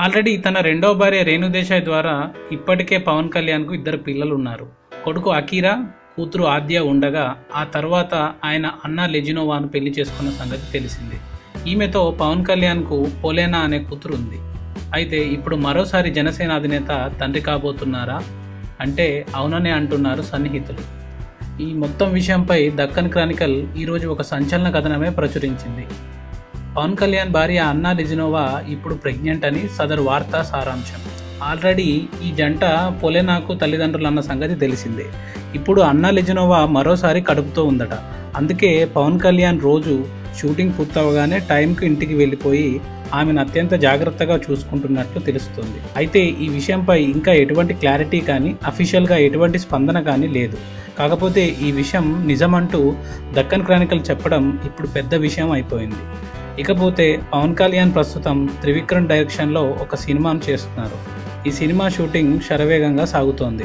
Already తన రెండో భార్య రేణుదేశాయ్ ద్వారా ఇప్పటికే పవన్ కళ్యాణ్కు ఇద్దరు పిల్లలు ఉన్నారు కొడుకు అకీరా కూతురు ఆద్య ఉండగా ఆ తర్వాత ఆయన అన్నా లెజినోవాను పెళ్ళి చేసుకున్న సంగతి తెలిసింది. ఈమెతో పవన్ కళ్యాణ్కు పోలేనా అనే కూతురు ఉంది అయితే ఇప్పుడు మరోసారి జనసేన అధినేత తండ్రి కాబోతున్నారా? అంటే అవుననే అంటున్నారు సన్నిహితులు. ఈ మొత్తం విషయంపై దక్కన్ క్రానికల్ ఈరోజు ఒక సంచలన కథనమే ప్రచురించింది. పవన్ కళ్యాణ్ భార్య అన్నా లిజినోవా ఇప్పుడు ప్రెగ్నెంట్ అని సదరు వార్తా సారాంశం. ఆల్రెడీ ఈ జంట పొలెనాకు తల్లిదండ్రులు అన్న సంగతి తెలిసిందే. ఇప్పుడు అన్నా లిజినోవా మరోసారి కడుపుతో ఉందట. అందుకే పవన్ కళ్యాణ్ రోజు షూటింగ్ పూర్తవగానే టైంకు ఇంటికి వెళ్ళిపోయి ఆమెను అత్యంత జాగ్రత్తగా చూసుకుంటున్నట్లు తెలుస్తుంది. అయితే ఈ విషయంపై ఇంకా ఎటువంటి క్లారిటీ కానీ అఫీషియల్గా ఎటువంటి స్పందన కానీ లేదు. కాకపోతే ఈ విషయం నిజమంటూ దక్కన్ క్రానికల్ చెప్పడం ఇప్పుడు పెద్ద విషయం అయిపోయింది. ఇకపోతే పవన్ కళ్యాణ్ ప్రస్తుతం త్రివిక్రమ్ డైరెక్షన్లో ఒక సినిమాను చేస్తున్నారు. ఈ సినిమా షూటింగ్ శరవేగంగా సాగుతోంది.